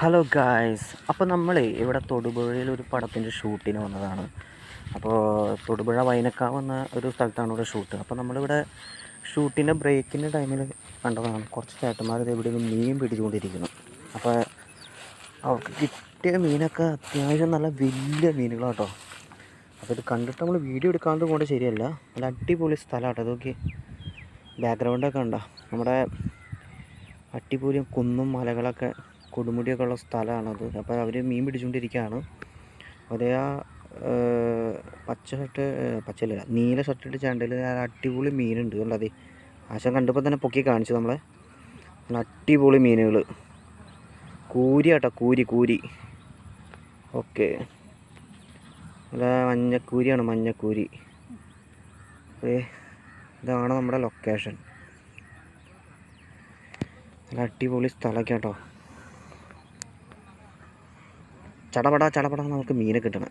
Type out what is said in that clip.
Hello guys അപ്പോൾ നമ്മൾ ഇവിടെ തൊടുപുഴയിൽ ഒരു പടത്തിന്റെ ഷൂട്ടിന് വന്നതാണ്. അപ്പോൾ തൊടുപുഴ വൈനക്കാവ് എന്ന ഒരു സ്ഥലത്താണ് ഇവിടെ ഷൂട്ട്. അപ്പോൾ നമ്മളിവിടെ ഷൂട്ടിന്റെ ബ്രേക്കിന്റെ ടൈമിൽ കണ്ടതാണ്. കുറച്ച് ചേട്ടന്മാർ നിന്ന് മീൻ പിടിച്ചുകൊണ്ടിരിക്കുന്നു. അപ്പോൾ അവർക്ക് കിട്ടിയ മീനൊക്കെ അത്യാവശ്യം നല്ല വലിയ മീനുകളാട്ടോ. അപ്പോൾ ഇത് കണ്ടിട്ട് നമ്മൾ വീഡിയോ എടുക്കാണ്ട് കൊണ്ട് ശരിയല്ല. നല്ല അടിപൊളി സ്ഥലമാട്ടോ. അതൊക്കെ ബാക്ക്ഗ്രൗണ്ടൊക്കെ ഉണ്ടോ നമ്മുടെ അടിപൊളി കുന്നും മലകളൊക്കെ കൊടുമുടിയൊക്കെ ഉള്ള സ്ഥലമാണത് അപ്പോൾ അവർ മീൻ പിടിച്ചുകൊണ്ടിരിക്കുകയാണ്. അതേ ആ പച്ച ഷർട്ട് പച്ചല്ല നീല ഷർട്ട് ഇട്ട് ചാണ്ടിൽ അടിപൊളി മീനുണ്ട് കണ്ടതേ ആശം കണ്ടപ്പോൾ തന്നെ പൊക്കി കാണിച്ചു നമ്മളെ. അടിപൊളി മീനുകൾ കൂരി ആട്ടോ കൂരി കൂരി. ഓക്കെ. നല്ല മഞ്ഞക്കൂരിയാണ് മഞ്ഞക്കൂരി. ഇതാണ് നമ്മുടെ ലൊക്കേഷൻ. നല്ല അടിപൊളി സ്ഥലമൊക്കെ കേട്ടോ ചടപട ചടപട നമുക്ക് മീനെ കിട്ടണം.